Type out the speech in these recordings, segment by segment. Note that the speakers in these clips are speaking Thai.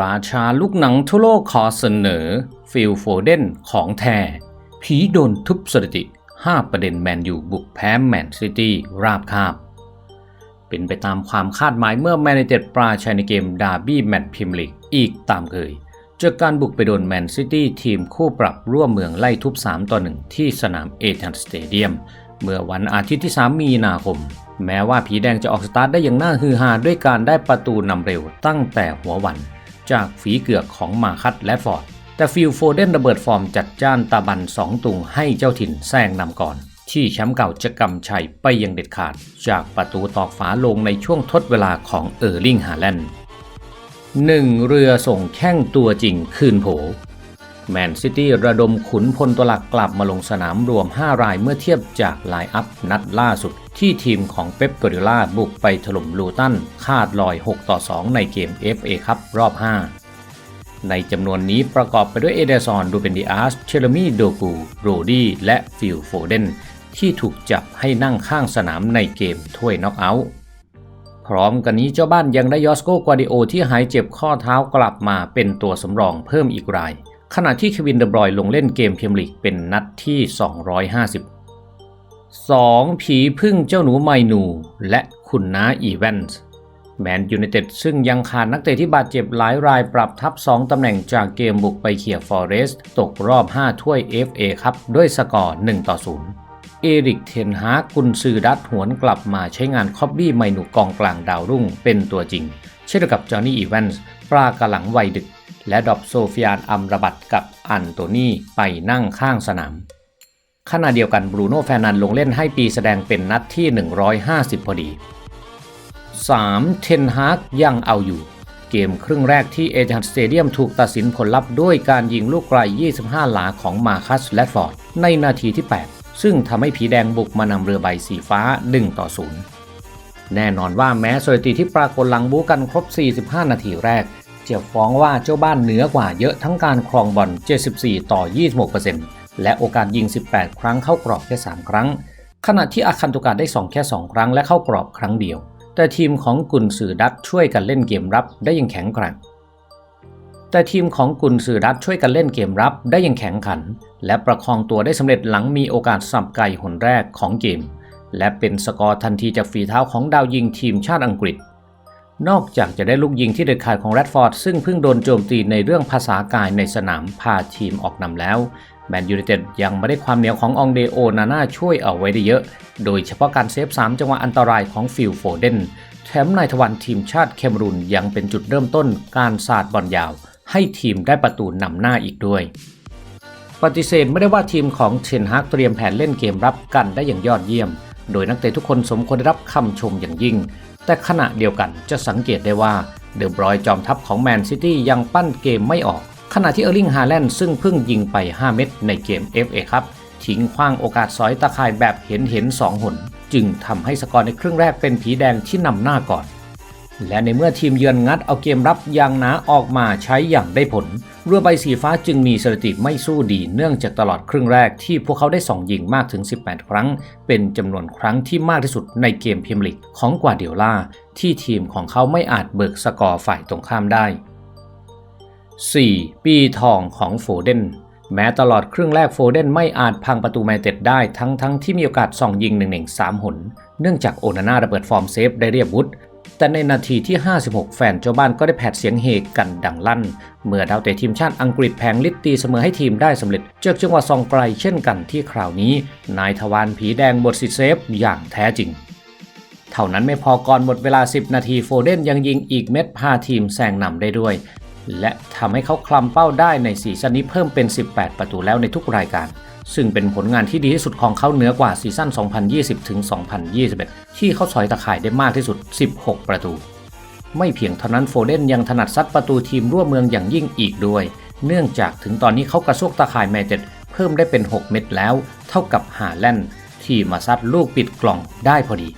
ราชาลูกหนังทั่วโลกขอเสนอ ฟิลโฟเดนของแท้ผีโดนทุบสถิติ 5 ประเด็นแมนยูบุกแพ้แมนซิตี้ราบคาบ เป็นไปตามความคาดหมายเมื่อแมนยูเต็ดปราชัยในเกมดาร์บี้แมตช์พรีเมียร์ลีกอีกตามเคยจากการบุกไปโดนแมนซิตี้ทีมคู่ปรับร่วมเมืองไล่ทุบ 3 ต่อ 1 ที่สนามเอทันสเตเดียม เมื่อวันอาทิตย์ที่ 3 มีนาคม แม้ว่าผีแดงจะออกสตาร์ทได้อย่างน่าฮือฮาด้วยการได้ประตูนำเร็วตั้งแต่หัววัน จากฝีเกือกของมาคัตและฟอร์ด แต่ฟิลโฟเดนระเบิดฟอร์มจัดจ้านตาบันสองตุงให้เจ้าถิ่นแซงนำก่อน ที่แชมป์เก่าจะกำชัยไปยังเด็ดขาด จากประตูตอกฝาลงในช่วงทดเวลาของเออร์ลิงฮาแลนด์หนึ่งเรือส่งแข้งตัวจริงคืนโผ แมนซิตี้ระดมขุนพลตัวหลักกลับมาลงสนามรวม 5 รายเมื่อเทียบจากไลน์อัพนัดล่าสุด ที่ทีมของเป๊ปกอริล่าบุกไปถล่มลูตันคาดลอย 6 ต่อ 2 ในเกม FA ครับรอบ 5 ในจำนวนนี้ประกอบไปด้วยเอเดซอนดูเบนดิอาส เชลมีโดกูโรดี้และฟิลโฟเดนที่ถูกจับให้นั่งข้างสนามในเกมถ้วยน็อกเอาท์พร้อมกันนี้เจ้าบ้านยังได้ยอสโกกวาดิโอที่หายเจ็บข้อเท้ากลับมาเป็นตัวสำรองเพิ่มอีกราย ขณะที่เควินเดบรอยลงเล่นเกมพรีเมียร์ลีกเป็นนัดที่ 250 2. ผีพึ่งเจ้าหนูไมนู และคุณน้าอีแวนส์แมนยูไนเต็ดซึ่งยังขาดนักเตะที่บาดเจ็บหลายรายปรับทับ 2 ตำแหน่งจากเกมบุกไปเขี่ยฟอเรสต์ตกรอบ 5 ถ้วย FA ครับด้วยสกอร์ 1 ต่อ 0 เอริกเทนฮากกุนซือดัตหวนกลับมาใช้งานคอบบี้ไมนูกองกลางดาวรุ่งเป็นตัวจริง เช่นเดียวกับจอห์นนี่อีแวนส์ปลากระหลังวัยดึก และดอบโซฟิยานอัมระบัดกับอันโตนีไปนั่งข้างสนามขณะเดียวกันบรูโน่แฟนันลงเล่นให้ปีแสดงเป็นนัดที่ 150 พอดี 3. เทนฮากยังเอาอยู่ เกมครึ่งแรกที่เอเจันสเตเดียมถูกตัดสินผลลัพธ์ด้วยการยิงลูกไกล 25 หลาของมาคัสแลดฟอร์ด ในนาทีที่ 8 ซึ่งทำให้ผีแดงบุกมานำเรือใบสีฟ้า 1 ต่อ 0 แน่นอนว่าแม้สถิติที่ปรากฏหลังบูกันครบ 45 นาทีแรก จะฟ้องว่าเจ้าบ้านเหนือกว่าเยอะทั้งการครองบอล 74 ต่อ 26%และโอกาสยิง 18 ครั้งเข้ากรอบแค่ 3 ครั้ง ขณะที่อาคันตุกาได้ 2 แค่ 2 ครั้งและเข้ากรอบครั้งเดียว แต่ทีมของกุนซือดัตช่วยกันเล่นเกมรับได้อย่างแข็งแกร่งแต่ทีมของกุนซือดัตช่วยกันเล่นเกมรับได้อย่างแข็งขัน และประคองตัวได้สำเร็จหลังมีโอกาสสับไก่หนแรกของเกม และเป็นสกอร์ทันทีจากฝีเท้าของดาวยิงทีมชาติอังกฤษ นอกจากจะได้ลูกยิงที่เด็ดขาดของแรดฟอร์ดซึ่งเพิ่งโดนโจมตีในเรื่องภาษากายในสนามพาทีมออกนำแล้วแมนยูไนเต็ดยังไม่ได้ความเหนียวขององเดโอนาน่าช่วยเอาไว้ได้เยอะ โดยเฉพาะการเซฟ 3 จังหวะอันตรายของฟิลโฟเดนแถมนายทวันทีมชาติเคมรูนยังเป็นจุดเริ่มต้นการสาดบอลยาว ให้ทีมได้ประตูนำหน้าอีกด้วย ปฏิเสธไม่ได้ว่าทีมของเชนฮากเตรียมแผนเล่นเกมรับกันได้อย่างยอดเยี่ยม โดยนักเตะทุกคนสมควรได้รับคำชมอย่างยิ่ง แต่ขณะเดียวกันจะสังเกตได้ว่าเดอบรอยจอมทัพของแมนซิตี้ยังปั้นเกมไม่ออก ขณะที่เออร์ลิงฮาแลนด์ซึ่งเพิ่งยิงไป 5 เม็ดในเกม FA ครับทิ้งขว้างโอกาสสอยตะข่ายแบบเห็นเห็น2หน จึงทำให้สกอร์ในครึ่งแรกเป็นผีแดงที่นำหน้าก่อน และในเมื่อทีมเยือนงัดเอาเกมรับอย่างหนาออกมาใช้อย่างได้ผล เรือใบสีฟ้าจึงมีสถิติไม่สู้ดีเนื่องจากตลอดครึ่งแรกที่พวกเขาได้ส่องยิงมากถึง 18 ครั้ง เป็นจำนวนครั้งที่มากที่สุดในเกมพรีเมียร์ลีกของกวาเดียล่า ที่ทีมของเขาไม่อาจเบิกสกอร์ฝ่ายตรงข้ามได้ 4. ปีทองของโฟเดนแม้ตลอดครึ่งแรกโฟเดนไม่อาจพังประตูแมนเต็ดได้ทั้งทั้งที่มีโอกาสส่องยิง1 1 3หนเนื่องจากโอนาน่าระเบิดฟอร์มเซฟได้เรียบวุฒ แต่ในนาทีที่ 56 แฟนเจ้าบ้านก็ได้แผดเสียงเฮกันดังลั่น เมื่อดาวเตะทีมชาติอังกฤษแพงลิตตีเสมอให้ทีมได้สำเร็จเจากจังหวะซองไกลเช่นกันที่คราวนี้ นายทวารผีแดงหมดสิทธิ์เซฟอย่างแท้จริง เท่านั้นไม่พอก่อนหมดเวลา 10 นาทีโฟเดนยังยิงอีกเม็ดพาทีมแซงนำได้ด้วย และทำให้เขาคลำเป้าได้ในซีซั่นนี้เพิ่มเป็น 18 ประตูแล้วในทุกรายการ ซึ่งเป็นผลงานที่ดีที่สุดของเขาเหนือกว่าซีซั่น 2020 ถึง 2021 ที่เขาสอยตะข่ายได้มากที่สุด 16 ประตู ไม่เพียงเท่านั้นโฟเดนยังถนัดซัดประตูทีมร่วมเมืองอย่างยิ่งอีกด้วย เนื่องจากถึงตอนนี้เขากระซวกตะข่ายแมตเต็ดเพิ่มได้เป็น 6 เม็ดแล้ว เท่ากับหาแลนด์ที่มาซัดลูกปิดกล่องได้พอดี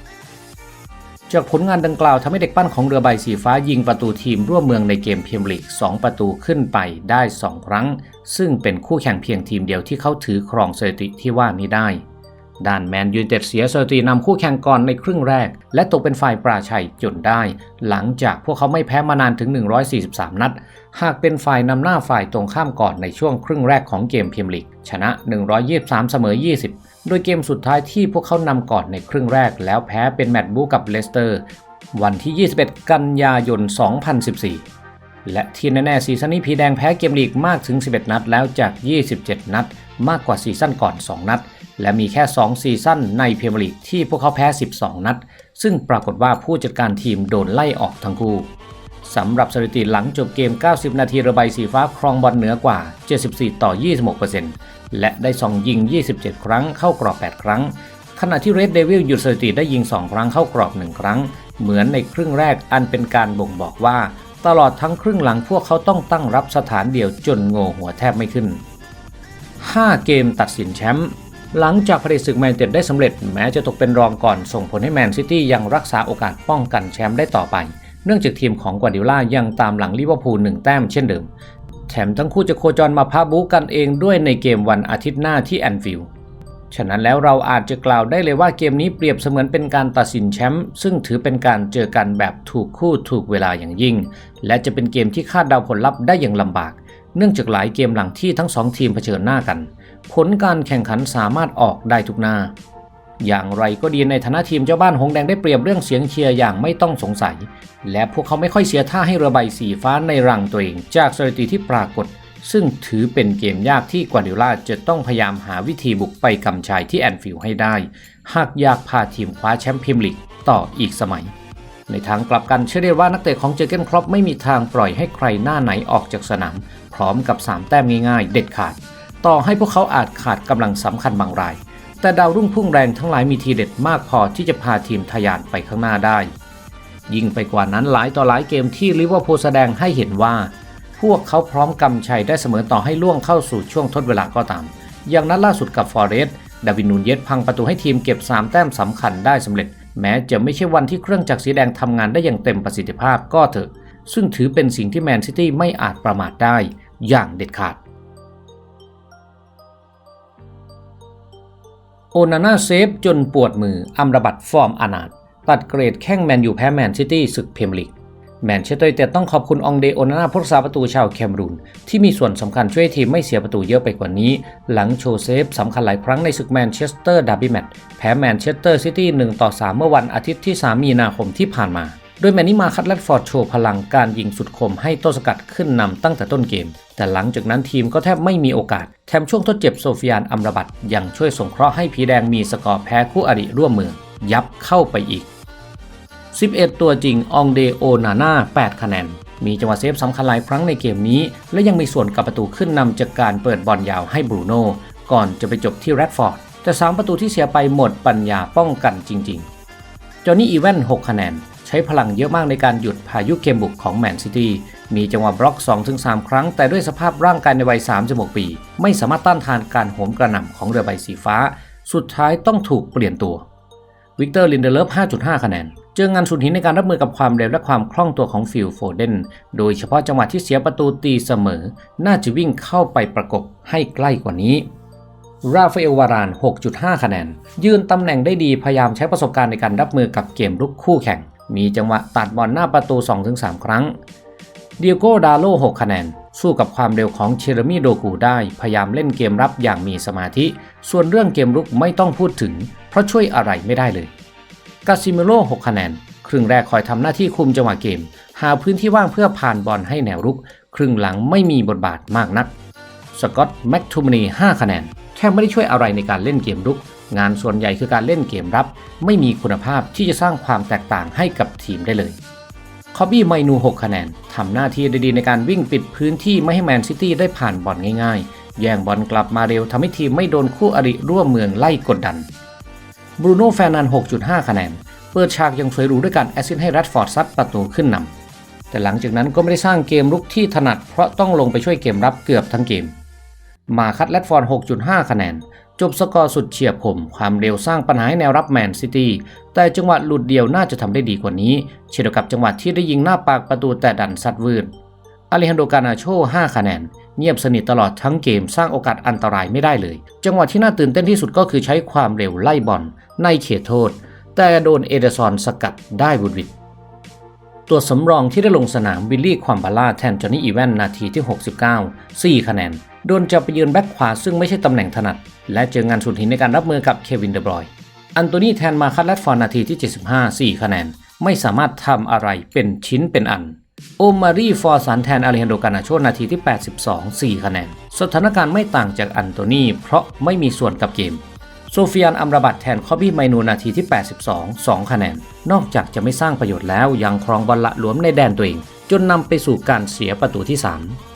จากผลงานดังกล่าวทำให้เด็กปั้นของเรือใบสีฟ้ายิงประตูทีมร่วมเมืองในเกมเมียร์ลีก 2 ประตูขึ้นไปได้ 2 ครั้ง ซึ่งเป็นคู่แข่งเพียงทีมเดียวที่เขาถือครองสถิติที่ว่านี้ได้ด้านแมนยูนเต็ดเสียสถิตินำคู่แข่งก่อนในครึ่งแรก และตกเป็นฝ่ายปราชัยจนได้ หลังจากพวกเขาไม่แพ้มานานถึง 143 นัด หากเป็นฝ่ายนำหน้าฝ่ายตรงข้ามก่อนในช่วงครึ่งแรกของเกมพรีเมียร์ลีก ชนะ 123 เสมอ 20 โดยเกมสุดท้ายที่พวกเขานำก่อนในครึ่งแรกแล้วแพ้เป็นแมตช์บูกับเลสเตอร์ วันที่ 21 กันยายน 2014 และที่แน่ๆซีซั่นนี้ผีแดงแพ้เกมลีกมากถึง 11 นัดแล้วจาก 27 นัด มากกว่าซีซั่นก่อน 2 นัด และมีแค่ 2 ซีซั่นในพรีเมียร์ลีกที่พวกเขาแพ้ 12 นัด ซึ่งปรากฏว่าผู้จัดการทีมโดนไล่ออกทั้งคู่สำหรับสถิติหลังจบเกม 90 นาทีระบายสีฟ้าครองบอลเหนือกว่า 74 ต่อ 26% และได้ส่องยิง 27 ครั้งเข้ากรอบ 8 ครั้ง ขณะที่เรดเดวิลหยุดสถิติได้ยิง 2 ครั้งเข้ากรอบ 1 ครั้ง เหมือนในครึ่งแรกอันเป็นการบ่งบอกว่า ตลอดทั้งครึ่งหลังพวกเขาต้องตั้งรับสถานเดียวจนโง่หัวแทบไม่ขึ้น 5 เกมตัดสินแชมป์หลังจากผลิตศึกแมนเต็ดได้สำเร็จแม้จะตกเป็นรองก่อนส่งผลให้แมนซิตี้ยังรักษาโอกาสป้องกันแชมป์ได้ต่อไป เนื่องจากทีมของกวาดิโอลายังตามหลังลิเวอร์พูลหนึ่งแต้มเช่นเดิม แถมทั้งคู่จะโคจรมาพาบูกันเองด้วยในเกมวันอาทิตย์หน้าที่แอนฟิลด์ฉะนั้นแล้วเราอาจจะกล่าวได้เลยว่าเกมนี้เปรียบเสมือนเป็นการตัดสินแชมป์ซึ่งถือเป็นการเจอกันแบบถูกคู่ถูกเวลาอย่างยิ่ง และจะเป็นเกมที่คาดเดาผลลัพธ์ได้อย่างลำบาก เนื่องจากหลายเกมหลังที่ทั้งสองทีมเผชิญหน้ากัน ผลการแข่งขันสามารถออกได้ทุกหน้า อย่างไรก็ดีในฐานะทีมเจ้าบ้านหงแดงได้เปรียบเรื่องเสียงเชียร์อย่างไม่ต้องสงสัย และพวกเขาไม่ค่อยเสียท่าให้เระบายสีฟ้าในรังตัวเอง จากสถิติที่ปรากฏ ซึ่งถือเป็นเกมยากที่กวาดิโอลาจะต้องพยายามหาวิธีบุกไปกำชัยที่แอนฟิลด์ให้ได้ หากอยากพาทีมคว้าแชมป์พรีเมียร์ลีกต่ออีกสมัย ในทางกลับกันเชื่อได้ว่านักเตะของเจอเกนครอปไม่มีทางปล่อยให้ใครหน้าไหนออกจากสนามพร้อมกับ 3 แต้มง่ายๆ เด็ดขาด ต่อให้พวกเขาอาจขาดกำลังสำคัญบางราย แต่ดาวรุ่งพุ่งแรงทั้งหลายมีทีเด็ดมากพอที่จะพาทีมทะยานไปข้างหน้าได้ ยิ่งไปกว่านั้นหลายต่อหลายเกมที่ลิเวอร์พูลแสดงให้เห็นว่า พวกเขาพร้อมกำชัยได้เสมอต่อให้ล่วงเข้าสู่ช่วงทดเวลาก็ตาม อย่างนัดล่าสุดกับฟอร์เรสต์ดาวินนูนเยสพังประตูให้ทีมเก็บ 3 แต้มสำคัญได้สำเร็จ แม้จะไม่ใช่วันที่เครื่องจักรสีแดงทำงานได้อย่างเต็มประสิทธิภาพก็เถอะ ซึ่งถือเป็นสิ่งที่แมนซิตี้ไม่อาจประมาทได้อย่างเด็ดขาด โอนาน่าเซฟจนปวดมืออัมรบัตฟอร์มอนาถตัดเกรดแข้งแมนยูแพ้แมนซิตี้ศึกเพมลิก แมนเชสเตอร์ยูไนเต็ดต้องขอบคุณองเดโอนาน่าผู้รักษาประตูชาวแคมรูน ที่มีส่วนสำคัญช่วยทีมไม่เสียประตูเยอะไปกว่านี้ หลังโชว์เซฟสำคัญหลายครั้งในศึกแมนเชสเตอร์ดาร์บี้แมตช์แพ้แมนเชสเตอร์ซิตี้1ต่อ3เมื่อวันอาทิตย์ที่ 3 มีนาคมที่ผ่านมา โดยแมนนี่มาคัดแรดฟอร์ดโชว์พลังการยิงสุดคมให้ต้นสกัดขึ้นนำตั้งแต่ต้นเกม แต่หลังจากนั้นทีมก็แทบไม่มีโอกาส แถมช่วงทดเจ็บโซฟิยานอัมรบัตยังช่วยส่งเคราะห์ให้ผีแดงมีสกอร์แพ้คู่อริร่วมมือ ยับเข้าไปอีก 11 ตัวจริงองเดโอนาน่า8คะแนนมีจังหวะเซฟสำคัญหลายครั้งในเกมนี้ และยังมีส่วนกับประตูขึ้นนำจากการเปิดบอลยาวให้บรูโน่ก่อนจะไปจบที่แรดฟอร์ดแต่ 3 ประตูที่เสียไปหมดปัญญาป้องกันจริง ๆ จอห์นนี่อีแวน 6 คะแนน ใช้พลังเยอะมากในการหยุดพายุเกมบุกของแมนซิตี้ มีจังหวะบล็อก 2-3 ครั้ง แต่ด้วยสภาพร่างกายในวัย 36 ปี ไม่สามารถต้านทานการโหมกระหน่ำของเรือใบสีฟ้า สุดท้ายต้องถูกเปลี่ยนตัว วิกเตอร์ลินเดเลฟ 5.5 คะแนน เจองานสุดหินในการรับมือกับความเร็วและความคล่องตัวของฟิลโฟเดน โดยเฉพาะจังหวะที่เสียประตูตีเสมอ น่าจะวิ่งเข้าไปประกบให้ใกล้กว่านี้ราฟาเอลวาราน 6.5 คะแนน ยืนตำแหน่งได้ดี พยายามใช้ประสบการณ์ในการรับมือกับเกมรุกคู่แข่ง มีจังหวะตัดบอลหน้าประตู 2-3 ครั้ง เดียโกดาโล6คะแนน สู้กับความเร็วของเชเรมีโดกูได้ พยายามเล่นเกมรับอย่างมีสมาธิ ส่วนเรื่องเกมรุกไม่ต้องพูดถึง เพราะช่วยอะไรไม่ได้เลย กาซิเมโร6คะแนน ครึ่งแรกคอยทำหน้าที่คุมจังหวะเกม หาพื้นที่ว่างเพื่อผ่านบอลให้แนวรุก ครึ่งหลังไม่มีบทบาทมากนัก สกอตแม็กทูมนี5คะแนนแค่ไม่ได้ช่วยอะไรในการเล่นเกมรุก งานส่วนใหญ่คือการเล่นเกมรับ ไม่มีคุณภาพที่จะสร้างความแตกต่างให้กับทีมได้เลยคอบบี้ไมนู 6 คะแนน ทำหน้าที่ได้ดีในการวิ่งปิดพื้นที่ไม่ให้แมนซิตี้ได้ผ่านบอลง่ายๆ แย่งบอลกลับมาเร็วทำให้ทีมไม่โดนคู่อริร่วมเมืองไล่กดดัน บรูโน่แฟร์นัน 6.5 คะแนน เปิดฉากยังสวยหรูด้วยการแอสซิสต์ให้แรดฟอร์ดซัดประตูขึ้นนำ แต่หลังจากนั้นก็ไม่ได้สร้างเกมรุกที่ถนัด เพราะต้องลงไปช่วยเกมรับเกือบทั้งเกม มาคัดแรดฟอร์ด 6.5 คะแนน จบสกอร์สุดเฉียบคม ความเร็วสร้างปัญหาให้แนวรับแมนซิตี้ แต่จังหวะหลุดเดียวน่าจะทำได้ดีกว่านี้ เช่นเดียวกับจังหวะที่ได้ยิงหน้าปากประตูแต่ดันซัดวืดอาริฮันโดกานาโช5คะแนน เงียบสนิทตลอดทั้งเกมสร้างโอกาสอันตรายไม่ได้เลย จังหวะที่น่าตื่นเต้นที่สุดก็คือใช้ความเร็วไล่บอลในเขตโทษ แต่โดนเอเดอร์ซอนสกัดได้บุดวิดตัวสำรองที่ได้ลงสนามวิลลี่ความบาล่าแทนจอห์นนี่อีแวนนาทีที่ 69 4 คะแนน ดนจะไปยืนแบ็คขวาซึ่งไม่ใช่ตำแหน่งถนัด และเจองานสุดหินในการรับมือกับเควินเดบรอยอันโตนีแทนมาคัตแรดฟอร์นาทีที่ 75 4 คะแนน ไม่สามารถทำอะไรเป็นชิ้นเป็นอัน โอมารีฟอร์สันแทนอาริฮันโดกานาโชนาทีที่ 82 4 คะแนน สถานการณ์ไม่ต่างจากอันโตนีเพราะไม่มีส่วนกับเกมโซฟิยานอัมราบัตแทนคอบบี้ไมนูนาทีที่ 82 2 คะแนน นอกจากจะไม่สร้างประโยชน์แล้วยังครองบอลละหลวมในแดนตัวเอง จนนำไปสู่การเสียประตูที่ 3